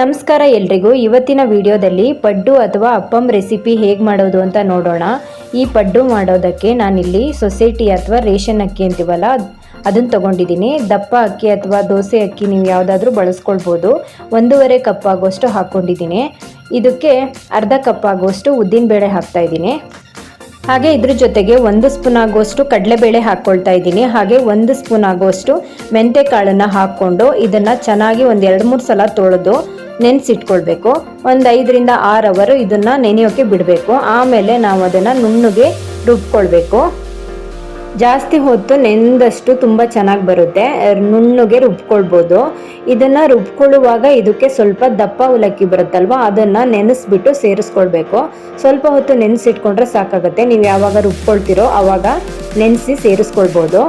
ನಮಸ್ಕಾರ ಎಲ್ರಿಗೂ. ಇವತ್ತಿನ ವಿಡಿಯೋದಲ್ಲಿ ಪಡ್ಡು ಅಥವಾ ಅಪ್ಪಂ ರೆಸಿಪಿ ಹೇಗೆ ಮಾಡೋದು ಅಂತ ನೋಡೋಣ. ಈ ಪಡ್ಡು ಮಾಡೋದಕ್ಕೆ ನಾನಿಲ್ಲಿ ಸೊಸೈಟಿ ಅಥವಾ ರೇಷನ್ ಅಕ್ಕಿ ಅಂತೀವಲ್ಲ ಅದನ್ನು ತೊಗೊಂಡಿದ್ದೀನಿ. ದಪ್ಪ ಅಕ್ಕಿ ಅಥವಾ ದೋಸೆ ಅಕ್ಕಿ ನೀವು ಯಾವುದಾದ್ರೂ ಬಳಸ್ಕೊಳ್ಬೋದು. ಒಂದೂವರೆ ಕಪ್ ಆಗುವಷ್ಟು ಹಾಕ್ಕೊಂಡಿದ್ದೀನಿ ಇದಕ್ಕೆ ಅರ್ಧ ಕಪ್ ಉದ್ದಿನಬೇಳೆ ಹಾಕ್ತಾ ಇದ್ದೀನಿ. ಹಾಗೆ ಇದ್ರ ಜೊತೆಗೆ ಒಂದು ಸ್ಪೂನ್ ಆಗುವಷ್ಟು ಕಡಲೆಬೇಳೆ ಹಾಕ್ಕೊಳ್ತಾ ಇದ್ದೀನಿ. ಹಾಗೆ ಒಂದು ಸ್ಪೂನ್ ಆಗುವಷ್ಟು ಮೆಂತೆ ಕಾಳನ್ನು ಹಾಕ್ಕೊಂಡು ಇದನ್ನು ಚೆನ್ನಾಗಿ ಒಂದು ಎರಡು ಮೂರು ಸಲ ತೊಳೆದು ನೆನೆಸಿಟ್ಕೊಳ್ಬೇಕು. ಒಂದು ಐದರಿಂದ ಆರು ಅವರು ಇದನ್ನು ನೆನೆಯೋಕ್ಕೆ ಬಿಡಬೇಕು. ಆಮೇಲೆ ನಾವು ಅದನ್ನು ನುಣ್ಣಗೆ ರುಬ್ಕೊಳ್ಬೇಕು. ಜಾಸ್ತಿ ಹೊತ್ತು ನೆಂದಷ್ಟು ತುಂಬ ಚೆನ್ನಾಗಿ ಬರುತ್ತೆ. ನುಣ್ಣಗೆ ರುಬ್ಕೊಳ್ಬೋದು. ಇದನ್ನು ರುಬ್ಕೊಳ್ಳುವಾಗ ಇದಕ್ಕೆ ಸ್ವಲ್ಪ ದಪ್ಪ ಅವಲಕ್ಕಿ ಬರುತ್ತಲ್ವ, ಅದನ್ನು ನೆನೆಸ್ಬಿಟ್ಟು ಸೇರಿಸ್ಕೊಳ್ಬೇಕು. ಸ್ವಲ್ಪ ಹೊತ್ತು ನೆನೆಸಿಟ್ಕೊಂಡ್ರೆ ಸಾಕಾಗುತ್ತೆ. ನೀವು ಯಾವಾಗ ರುಬ್ಕೊಳ್ತೀರೋ ಆವಾಗ ನೆನೆಸಿ ಸೇರಿಸ್ಕೊಳ್ಬೋದು.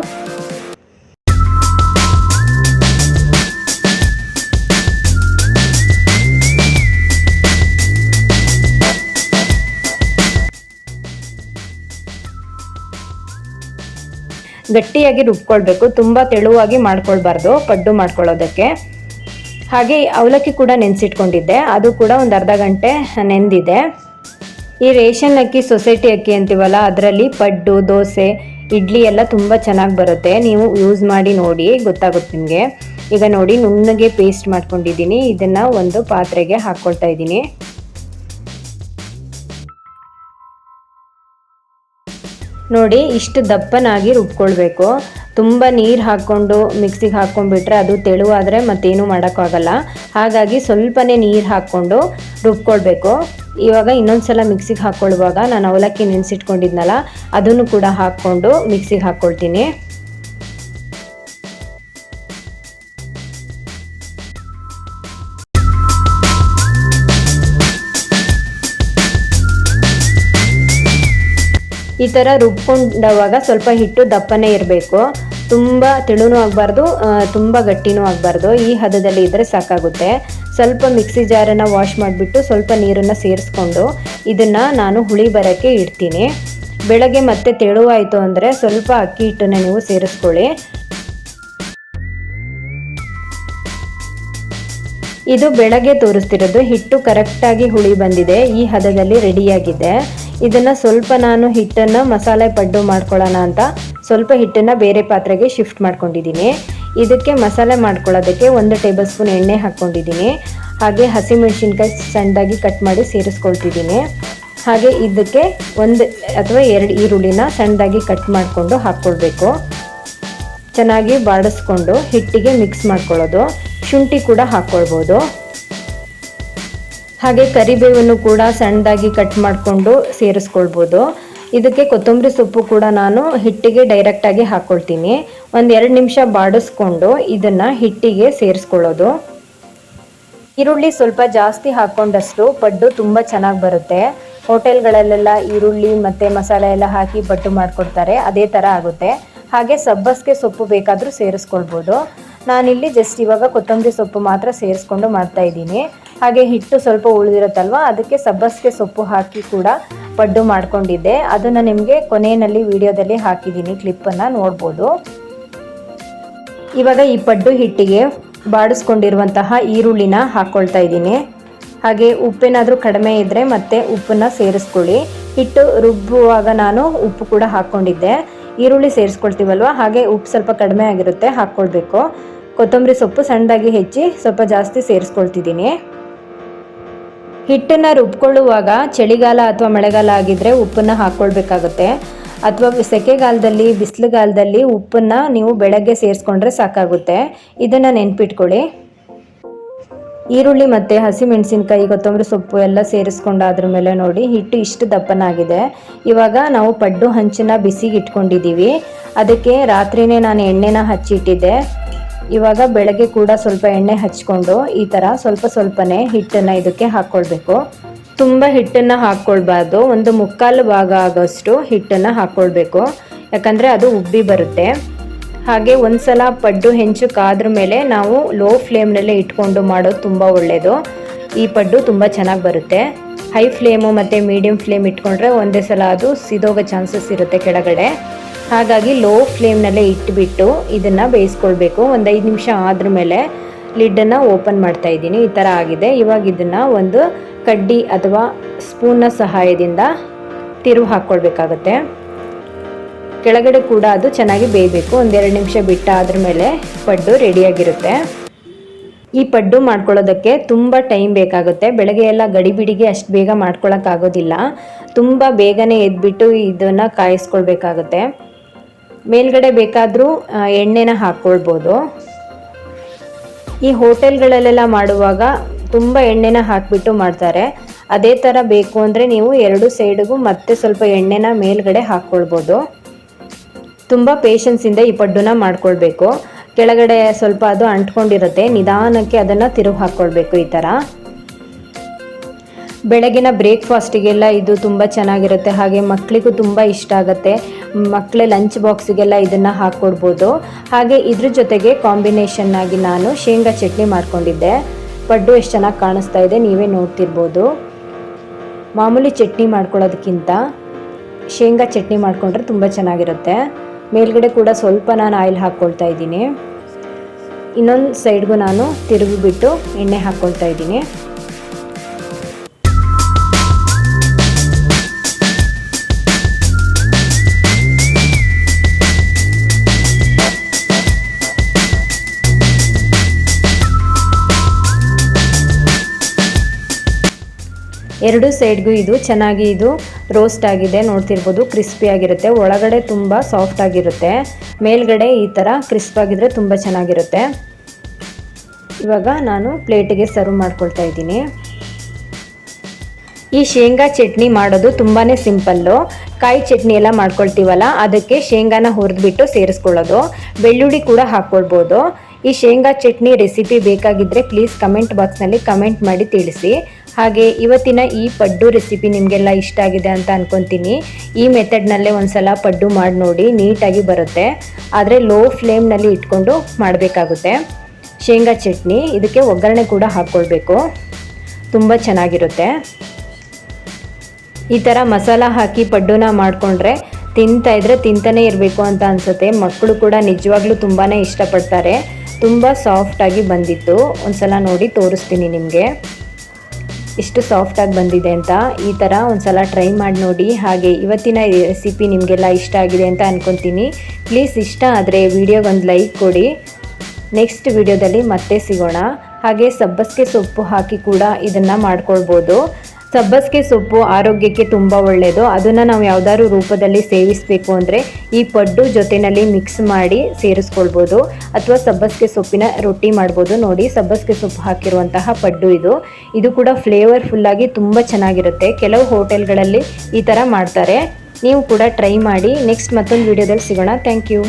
ಗಟ್ಟಿಯಾಗಿ ರುಬ್ಕೊಳ್ಬೇಕು. ತುಂಬ ತೆಳುವಾಗಿ ಮಾಡ್ಕೊಳ್ಬಾರ್ದು ಪಡ್ಡು ಮಾಡ್ಕೊಳ್ಳೋದಕ್ಕೆ. ಹಾಗೆ ಅವಲಕ್ಕಿ ಕೂಡ ನೆನೆಸಿಟ್ಕೊಂಡಿದ್ದೆ. ಅದು ಕೂಡ ಒಂದು ಅರ್ಧ ಗಂಟೆ ನೆಂದಿದೆ. ಈ ರೇಷನ್ ಅಕ್ಕಿ, ಸೊಸೈಟಿ ಅಕ್ಕಿ ಅಂತೀವಲ್ಲ, ಅದರಲ್ಲಿ ಪಡ್ಡು, ದೋಸೆ, ಇಡ್ಲಿ ಎಲ್ಲ ತುಂಬ ಚೆನ್ನಾಗಿ ಬರುತ್ತೆ. ನೀವು ಯೂಸ್ ಮಾಡಿ ನೋಡಿ, ಗೊತ್ತಾಗುತ್ತೆ ನಿಮಗೆ. ಈಗ ನೋಡಿ, ನುಣ್ಣಗೆ ಪೇಸ್ಟ್ ಮಾಡ್ಕೊಂಡಿದ್ದೀನಿ. ಇದನ್ನು ಒಂದು ಪಾತ್ರೆಗೆ ಹಾಕ್ಕೊಳ್ತಾ ಇದ್ದೀನಿ. ನೋಡಿ ಇಷ್ಟು ದಪ್ಪನಾಗಿ ರುಬ್ಕೊಳ್ಬೇಕು. ತುಂಬ ನೀರು ಹಾಕ್ಕೊಂಡು ಮಿಕ್ಸಿಗೆ ಹಾಕ್ಕೊಂಡ್ಬಿಟ್ರೆ ಅದು ತೆಳುವಾದರೆ ಮತ್ತೇನು ಮಾಡೋಕ್ಕಾಗಲ್ಲ. ಹಾಗಾಗಿ ಸ್ವಲ್ಪನೇ ನೀರು ಹಾಕ್ಕೊಂಡು ರುಬ್ಕೊಳ್ಬೇಕು. ಇವಾಗ ಇನ್ನೊಂದು ಸಲ ಮಿಕ್ಸಿಗೆ ಹಾಕ್ಕೊಳ್ಳುವಾಗ ನಾನು ಅವಲಕ್ಕಿ ನೆನೆಸಿಟ್ಕೊಂಡಿದ್ನಲ್ಲ, ಅದನ್ನು ಕೂಡ ಹಾಕ್ಕೊಂಡು ಮಿಕ್ಸಿಗೆ ಹಾಕ್ಕೊಳ್ತೀನಿ. ಈ ಥರ ರುಬ್ಕೊಂಡವಾಗ ಸ್ವಲ್ಪ ಹಿಟ್ಟು ದಪ್ಪನೇ ಇರಬೇಕು. ತುಂಬ ತೆಳುನೂ ಆಗಬಾರ್ದು ತುಂಬ ಗಟ್ಟಿನೂ ಆಗಬಾರ್ದು. ಈ ಹದದಲ್ಲಿ ಇದ್ದರೆ ಸಾಕಾಗುತ್ತೆ. ಸ್ವಲ್ಪ ಮಿಕ್ಸಿ ಜಾರನ್ನು ವಾಶ್ ಮಾಡಿಬಿಟ್ಟು ಸ್ವಲ್ಪ ನೀರನ್ನು ಸೇರಿಸ್ಕೊಂಡು ಇದನ್ನು ನಾನು ಹುಳಿ ಬರೋಕ್ಕೆ ಇಡ್ತೀನಿ. ಬೆಳಗ್ಗೆ ಮತ್ತೆ ತೆಳುವಾಯಿತು ಅಂದರೆ ಸ್ವಲ್ಪ ಅಕ್ಕಿ ಹಿಟ್ಟನ್ನು ನೀವು ಸೇರಿಸ್ಕೊಳ್ಳಿ. ಇದು ಬೆಳಗ್ಗೆ ತೋರಿಸ್ತಿರೋದು ಹಿಟ್ಟು ಕರೆಕ್ಟಾಗಿ ಹುಳಿ ಬಂದಿದೆ, ಈ ಹದದಲ್ಲಿ ರೆಡಿಯಾಗಿದೆ. ಇದನ್ನು ಸ್ವಲ್ಪ ನಾನು ಹಿಟ್ಟನ್ನು ಮಸಾಲೆ ಪಡ್ಡು ಮಾಡ್ಕೊಳ್ಳೋಣ ಅಂತ ಸ್ವಲ್ಪ ಹಿಟ್ಟನ್ನು ಬೇರೆ ಪಾತ್ರೆಗೆ ಶಿಫ್ಟ್ ಮಾಡ್ಕೊಂಡಿದ್ದೀನಿ. ಇದಕ್ಕೆ ಮಸಾಲೆ ಮಾಡ್ಕೊಳ್ಳೋದಕ್ಕೆ ಒಂದು ಟೇಬಲ್ ಸ್ಪೂನ್ ಎಣ್ಣೆ ಹಾಕ್ಕೊಂಡಿದ್ದೀನಿ. ಹಾಗೆ ಹಸಿಮೆಣಸಿನ್ಕಾಯಿ ಸಣ್ಣದಾಗಿ ಕಟ್ ಮಾಡಿ ಸೇರಿಸ್ಕೊಳ್ತಿದ್ದೀನಿ. ಹಾಗೆ ಇದಕ್ಕೆ ಒಂದು ಅಥವಾ ಎರಡು ಈರುಳ್ಳಿನ ಸಣ್ಣದಾಗಿ ಕಟ್ ಮಾಡಿಕೊಂಡು ಹಾಕ್ಕೊಳ್ಬೇಕು. ಚೆನ್ನಾಗಿ ಬಾಡಿಸ್ಕೊಂಡು ಹಿಟ್ಟಿಗೆ ಮಿಕ್ಸ್ ಮಾಡ್ಕೊಳ್ಳೋದು. ಶುಂಠಿ ಕೂಡ ಹಾಕ್ಕೊಳ್ಬೋದು. ಹಾಗೆ ಕರಿಬೇವನ್ನು ಕೂಡ ಸಣ್ಣದಾಗಿ ಕಟ್ ಮಾಡಿಕೊಂಡು ಸೇರಿಸ್ಕೊಳ್ಬೋದು. ಇದಕ್ಕೆ ಕೊತ್ತಂಬರಿ ಸೊಪ್ಪು ಕೂಡ ನಾನು ಹಿಟ್ಟಿಗೆ ಡೈರೆಕ್ಟಾಗಿ ಹಾಕ್ಕೊಳ್ತೀನಿ ಒಂದು ಎರಡು ನಿಮಿಷ ಬಾಡಿಸ್ಕೊಂಡು ಇದನ್ನು ಹಿಟ್ಟಿಗೆ ಸೇರಿಸ್ಕೊಳ್ಳೋದು. ಈರುಳ್ಳಿ ಸ್ವಲ್ಪ ಜಾಸ್ತಿ ಹಾಕ್ಕೊಂಡಷ್ಟು ಪಡ್ಡು ತುಂಬ ಚೆನ್ನಾಗಿ ಬರುತ್ತೆ. ಹೋಟೆಲ್ಗಳಲ್ಲೆಲ್ಲ ಈರುಳ್ಳಿ ಮತ್ತು ಮಸಾಲೆ ಎಲ್ಲ ಹಾಕಿ ಪಡ್ಡು ಮಾಡಿಕೊಡ್ತಾರೆ, ಅದೇ ಥರ ಆಗುತ್ತೆ. ಹಾಗೆ ಸಬ್ಬಸ್ಗೆ ಸೊಪ್ಪು ಬೇಕಾದರೂ ಸೇರಿಸ್ಕೊಳ್ಬೋದು. ನಾನಿಲ್ಲಿ ಜಸ್ಟ್ ಇವಾಗ ಕೊತ್ತಂಬರಿ ಸೊಪ್ಪು ಮಾತ್ರ ಸೇರಿಸ್ಕೊಂಡು ಮಾಡ್ತಾ ಇದ್ದೀನಿ. ಹಾಗೆ ಹಿಟ್ಟು ಸ್ವಲ್ಪ ಉಳಿದಿರುತ್ತಲ್ವ, ಅದಕ್ಕೆ ಸಬ್ಬಸಿಗೆ ಸೊಪ್ಪು ಹಾಕಿ ಕೂಡ ಪಡ್ಡು ಮಾಡ್ಕೊಂಡಿದ್ದೆ. ಅದನ್ನು ನಿಮಗೆ ಕೊನೆಯಲ್ಲಿ ವಿಡಿಯೋದಲ್ಲಿ ಹಾಕಿದ್ದೀನಿ, ಕ್ಲಿಪ್ಪನ್ನು ನೋಡ್ಬೋದು. ಇವಾಗ ಈ ಪಡ್ಡು ಹಿಟ್ಟಿಗೆ ಬಾಡಿಸ್ಕೊಂಡಿರುವಂತಹ ಈರುಳ್ಳಿನ ಹಾಕ್ಕೊಳ್ತಾ ಇದ್ದೀನಿ. ಹಾಗೆ ಉಪ್ಪೇನಾದರೂ ಕಡಿಮೆ ಇದ್ದರೆ ಮತ್ತೆ ಉಪ್ಪನ್ನು ಸೇರಿಸ್ಕೊಳ್ಳಿ. ಹಿಟ್ಟು ರುಬ್ಬುವಾಗ ನಾನು ಉಪ್ಪು ಕೂಡ ಹಾಕ್ಕೊಂಡಿದ್ದೆ ಈರುಳ್ಳಿ ಸೇರಿಸ್ಕೊಳ್ತೀವಲ್ವ, ಹಾಗೆ ಉಪ್ಪು ಸ್ವಲ್ಪ ಕಡಿಮೆ ಆಗಿರುತ್ತೆ ಹಾಕ್ಕೊಳ್ಬೇಕು ಕೊತ್ತಂಬರಿ ಸೊಪ್ಪು ಸಣ್ಣದಾಗಿ ಹೆಚ್ಚಿ ಸ್ವಲ್ಪ ಜಾಸ್ತಿ ಸೇರಿಸ್ಕೊಳ್ತಿದ್ದೀನಿ. ಹಿಟ್ಟನ್ನು ರುಬ್ಕೊಳ್ಳುವಾಗ ಚಳಿಗಾಲ ಅಥವಾ ಮಳೆಗಾಲ ಆಗಿದ್ದರೆ ಉಪ್ಪನ್ನು ಹಾಕ್ಕೊಳ್ಬೇಕಾಗುತ್ತೆ. ಅಥವಾ ಸೆಕೆಗಾಲದಲ್ಲಿ, ಬಿಸಿಲುಗಾಲದಲ್ಲಿ ಉಪ್ಪನ್ನು ನೀವು ಬೆಳಗ್ಗೆ ಸೇರಿಸ್ಕೊಂಡ್ರೆ ಸಾಕಾಗುತ್ತೆ. ಇದನ್ನು ನೆನ್ಪಿಟ್ಕೊಳ್ಳಿ. ಈರುಳ್ಳಿ ಮತ್ತು ಹಸಿಮೆಣಸಿನ್ಕಾಯಿ, ಕೊತ್ತಂಬರಿ ಸೊಪ್ಪು ಎಲ್ಲ ಸೇರಿಸ್ಕೊಂಡಾದ್ರ ಮೇಲೆ ನೋಡಿ ಹಿಟ್ಟು ಇಷ್ಟು ದಪ್ಪನಾಗಿದೆ ಇವಾಗ ನಾವು ಪಡ್ಡು ಹಂಚನ್ನ ಬಿಸಿಗೆ ಇಟ್ಕೊಂಡಿದ್ದೀವಿ ಅದಕ್ಕೆ ರಾತ್ರಿನೇ ನಾನು ಎಣ್ಣೆನ ಹಚ್ಚಿಟ್ಟಿದ್ದೆ. ಇವಾಗ ಬೆಳಗ್ಗೆ ಕೂಡ ಸ್ವಲ್ಪ ಎಣ್ಣೆ ಹಚ್ಕೊಂಡು ಈ ಥರ ಸ್ವಲ್ಪ ಸ್ವಲ್ಪನೇ ಹಿಟ್ಟನ್ನು ಇದಕ್ಕೆ ಹಾಕ್ಕೊಳ್ಬೇಕು ತುಂಬ ಹಿಟ್ಟನ್ನು ಹಾಕ್ಕೊಳ್ಬಾರ್ದು ಒಂದು ಮುಕ್ಕಾಲು ಭಾಗ ಆಗೋಷ್ಟು ಹಿಟ್ಟನ್ನು ಹಾಕ್ಕೊಳ್ಬೇಕು ಯಾಕಂದರೆ ಅದು ಉಬ್ಬಿ ಬರುತ್ತೆ. ಹಾಗೆ ಒಂದ್ಸಲ ಪಡ್ಡು ಹೆಂಚು ಕಾದ್ರ ಮೇಲೆ ನಾವು ಲೋ ಫ್ಲೇಮ್ನಲ್ಲೇ ಇಟ್ಕೊಂಡು ಮಾಡೋದು ತುಂಬ ಒಳ್ಳೆಯದು ಈ ಪಡ್ಡು ತುಂಬ ಚೆನ್ನಾಗಿ ಬರುತ್ತೆ. ಹೈ ಫ್ಲೇಮು ಮತ್ತು ಮೀಡಿಯಂ ಫ್ಲೇಮ್ ಇಟ್ಕೊಂಡ್ರೆ ಒಂದೇ ಸಲ ಅದು ಸಿದೋಗೋ ಚಾನ್ಸಸ್ ಇರುತ್ತೆ ಕೆಳಗಡೆ. ಹಾಗಾಗಿ ಲೋ ಫ್ಲೇಮ್ನಲ್ಲೇ ಇಟ್ಬಿಟ್ಟು ಇದನ್ನು ಬೇಯಿಸ್ಕೊಳ್ಬೇಕು. ಒಂದು ಐದು ನಿಮಿಷ ಆದ್ರ ಮೇಲೆ ಲಿಡ್ಡನ್ನು ಓಪನ್ ಮಾಡ್ತಾ ಇದ್ದೀನಿ. ಈ ಥರ ಆಗಿದೆ. ಇವಾಗ ಇದನ್ನು ಒಂದು ಕಡ್ಡಿ ಅಥವಾ ಸ್ಪೂನ್ನ ಸಹಾಯದಿಂದ ತಿರುವು ಹಾಕ್ಕೊಳ್ಬೇಕಾಗತ್ತೆ. ಕೆಳಗಡೆ ಕೂಡ ಅದು ಚೆನ್ನಾಗಿ ಬೇಯಬೇಕು. ಒಂದೆರಡು ನಿಮಿಷ ಬಿಟ್ಟ ಆದ್ರ ಮೇಲೆ ಪಡ್ಡು ರೆಡಿಯಾಗಿರುತ್ತೆ. ಈ ಪಡ್ಡು ಮಾಡ್ಕೊಳ್ಳೋದಕ್ಕೆ ತುಂಬ ಟೈಮ್ ಬೇಕಾಗುತ್ತೆ. ಬೆಳಗ್ಗೆ ಎಲ್ಲ ಗಡಿಬಿಡಿಗೆ ಅಷ್ಟು ಬೇಗ ಮಾಡ್ಕೊಳ್ಳೋಕ್ಕಾಗೋದಿಲ್ಲ ತುಂಬ ಬೇಗನೆ ಎದ್ಬಿಟ್ಟು ಇದನ್ನು ಕಾಯಿಸ್ಕೊಳ್ಬೇಕಾಗತ್ತೆ. ಮೇಲ್ಗಡೆ ಬೇಕಾದರೂ ಎಣ್ಣೆನ ಹಾಕ್ಕೊಳ್ಬೋದು ಈ ಹೋಟೆಲ್ಗಳಲ್ಲೆಲ್ಲ ಮಾಡುವಾಗ ತುಂಬ ಎಣ್ಣೆನ ಹಾಕಿಬಿಟ್ಟು ಮಾಡ್ತಾರೆ. ಅದೇ ಥರ ಬೇಕು ಅಂದರೆ ನೀವು ಎರಡು ಸೈಡಿಗೂ ಮತ್ತೆ ಸ್ವಲ್ಪ ಎಣ್ಣೆನ ಮೇಲ್ಗಡೆ ಹಾಕ್ಕೊಳ್ಬೋದು ತುಂಬ ಪೇಷನ್ಸಿಂದ ಈ ಪಡ್ಡುನ ಮಾಡ್ಕೊಳ್ಬೇಕು. ಕೆಳಗಡೆ ಸ್ವಲ್ಪ ಅದು ಅಂಟ್ಕೊಂಡಿರುತ್ತೆ. ನಿಧಾನಕ್ಕೆ ಅದನ್ನು ತಿರುವು ಹಾಕ್ಕೊಳ್ಬೇಕು ಈ ಥರ ಬೆಳಗಿನ ಬ್ರೇಕ್ಫಾಸ್ಟಿಗೆಲ್ಲ ಇದು ತುಂಬ ಚೆನ್ನಾಗಿರುತ್ತೆ. ಹಾಗೆ ಮಕ್ಕಳಿಗೂ ತುಂಬ ಇಷ್ಟ ಆಗುತ್ತೆ. ಮಕ್ಕಳ ಲಂಚ್ ಬಾಕ್ಸಿಗೆಲ್ಲ ಇದನ್ನು ಹಾಕ್ಕೊಡ್ಬೋದು ಹಾಗೆ ಇದ್ರ ಜೊತೆಗೆ ಕಾಂಬಿನೇಷನ್ ಆಗಿ ನಾನು ಶೇಂಗಾ ಚಟ್ನಿ ಮಾಡ್ಕೊಂಡಿದ್ದೆ. ಪಡ್ಡು ಎಷ್ಟು ಚೆನ್ನಾಗಿ ಕಾಣಿಸ್ತಾ ಇದೆ ನೀವೇ ನೋಡ್ತಿರ್ಬೋದು. ಮಾಮೂಲಿ ಚಟ್ನಿ ಮಾಡ್ಕೊಳ್ಳೋದಕ್ಕಿಂತ ಶೇಂಗಾ ಚಟ್ನಿ ಮಾಡಿಕೊಂಡ್ರೆ ತುಂಬ ಚೆನ್ನಾಗಿರುತ್ತೆ. ಮೇಲ್ಗಡೆ ಕೂಡ ಸ್ವಲ್ಪ ನಾನು ಆಯಿಲ್ ಹಾಕ್ಕೊಳ್ತಾ ಇದ್ದೀನಿ. ಇನ್ನೊಂದು ಸೈಡ್ಗೂ ನಾನು ತಿರುಗಿಬಿಟ್ಟು ಎಣ್ಣೆ ಹಾಕ್ಕೊಳ್ತಾ ಇದ್ದೀನಿ. ಎರಡು ಸೈಡ್ಗೂ ಇದು ಚೆನ್ನಾಗಿ ಇದು ರೋಸ್ಟ್ ಆಗಿದೆ, ನೋಡ್ತಿರ್ಬೋದು, ಕ್ರಿಸ್ಪಿ ಆಗಿರುತ್ತೆ. ಒಳಗಡೆ ತುಂಬ ಸಾಫ್ಟ್ ಆಗಿರುತ್ತೆ. ಮೇಲ್ಗಡೆ ಈ ಥರ ಕ್ರಿಸ್ಪ್ ಆಗಿದ್ರೆ ತುಂಬ ಚೆನ್ನಾಗಿರುತ್ತೆ. ಇವಾಗ ನಾನು ಪ್ಲೇಟಿಗೆ ಸರ್ವ್ ಮಾಡ್ಕೊಳ್ತಾ ಇದ್ದೀನಿ. ಈ ಶೇಂಗಾ ಚಟ್ನಿ ಮಾಡೋದು ತುಂಬಾ ಸಿಂಪಲ್ಲು. ಕಾಯಿ ಚಟ್ನಿ ಎಲ್ಲ ಮಾಡ್ಕೊಳ್ತೀವಲ್ಲ, ಅದಕ್ಕೆ ಶೇಂಗಾನ ಹುರಿದ್ಬಿಟ್ಟು ಸೇರಿಸ್ಕೊಳ್ಳೋದು. ಬೆಳ್ಳುಳ್ಳಿ ಕೂಡ ಹಾಕ್ಕೊಳ್ಬೋದು. ಈ ಶೇಂಗಾ ಚಟ್ನಿ ರೆಸಿಪಿ ಬೇಕಾಗಿದ್ದರೆ ಪ್ಲೀಸ್ ಕಮೆಂಟ್ ಬಾಕ್ಸ್ನಲ್ಲಿ ಕಮೆಂಟ್ ಮಾಡಿ ತಿಳಿಸಿ. ಹಾಗೆ ಇವತ್ತಿನ ಈ ಪಡ್ಡು ರೆಸಿಪಿ ನಿಮಗೆಲ್ಲ ಇಷ್ಟ ಆಗಿದೆ ಅಂತ ಅನ್ಕೊಂತೀನಿ. ಈ ಮೆಥಡ್ನಲ್ಲೇ ಒಂದ್ಸಲ ಪಡ್ಡು ಮಾಡಿ ನೋಡಿ, ನೀಟಾಗಿ ಬರುತ್ತೆ. ಆದರೆ ಲೋ ಫ್ಲೇಮ್ನಲ್ಲಿ ಇಟ್ಕೊಂಡು ಮಾಡಬೇಕಾಗುತ್ತೆ. ಶೇಂಗಾ ಚಟ್ನಿ, ಇದಕ್ಕೆ ಒಗ್ಗರಣೆ ಕೂಡ ಹಾಕ್ಕೊಳ್ಬೇಕು. ತುಂಬ ಚೆನ್ನಾಗಿರುತ್ತೆ. ಈ ಥರ ಮಸಾಲ ಹಾಕಿ ಪಡ್ಡುನ ಮಾಡಿಕೊಂಡ್ರೆ ತಿಂತಾ ಇದ್ರೆ ತಿಂತಾನೆ ಇರಬೇಕು ಅಂತ ಅನಿಸುತ್ತೆ. ಮಕ್ಕಳು ಕೂಡ ನಿಜವಾಗ್ಲೂ ತುಂಬಾ ಇಷ್ಟಪಡ್ತಾರೆ. ತುಂಬ ಸಾಫ್ಟಾಗಿ ಬಂದಿತ್ತು. ಒಂದ್ಸಲ ನೋಡಿ ತೋರಿಸ್ತೀನಿ ನಿಮಗೆ. ಎಷ್ಟು ಸಾಫ್ಟಾಗಿ ಬಂದಿದೆ ಅಂತ ಈ ಥರ ಒಂದ್ಸಲ ಟ್ರೈ ಮಾಡಿ ನೋಡಿ. ಹಾಗೆ ಇವತ್ತಿನ ರೆಸಿಪಿ ನಿಮಗೆಲ್ಲ ಇಷ್ಟ ಆಗಿದೆ ಅಂತ ಅಂದ್ಕೊತೀನಿ ಪ್ಲೀಸ್ ಇಷ್ಟ ಆದರೆ ವಿಡಿಯೋಗೊಂದು ಲೈಕ್ ಕೊಡಿ. ನೆಕ್ಸ್ಟ್ ವಿಡಿಯೋದಲ್ಲಿ ಮತ್ತೆ ಸಿಗೋಣ. ಹಾಗೆ ಸಬ್ಬಸಿಗೆ ಸೊಪ್ಪು ಹಾಕಿ ಕೂಡ ಇದನ್ನು ಮಾಡ್ಕೊಳ್ಬೋದು. ಸಬ್ಬಸಿಗೆ ಸೊಪ್ಪು ಆರೋಗ್ಯಕ್ಕೆ ತುಂಬ ಒಳ್ಳೆಯದು ಅದನ್ನು ನಾವು ಯಾವುದಾದ್ರು ರೂಪದಲ್ಲಿ ಸೇವಿಸಬೇಕು ಅಂದರೆ ಈ ಪಡ್ಡು ಜೊತೆಯಲ್ಲಿ ಮಿಕ್ಸ್ ಮಾಡಿ ಸೇರಿಸ್ಕೊಳ್ಬೋದು. ಅಥವಾ ಸಬ್ಬಸಿಗೆ ಸೊಪ್ಪಿನ ರೊಟ್ಟಿ ಮಾಡ್ಬೋದು. ನೋಡಿ, ಸಬ್ಬಸಿಗೆ ಸೊಪ್ಪು ಹಾಕಿರುವಂತಹ ಪಡ್ಡು ಇದು. ಇದು ಕೂಡ ಫ್ಲೇವರ್ಫುಲ್ಲಾಗಿ ತುಂಬ ಚೆನ್ನಾಗಿರುತ್ತೆ. ಕೆಲವು ಹೋಟೆಲ್ಗಳಲ್ಲಿ ಈ ಥರ ಮಾಡ್ತಾರೆ. ನೀವು ಕೂಡ ಟ್ರೈ ಮಾಡಿ. ನೆಕ್ಸ್ಟ್ ಮತ್ತೊಂದು ವಿಡಿಯೋದಲ್ಲಿ ಸಿಗೋಣ. Thank you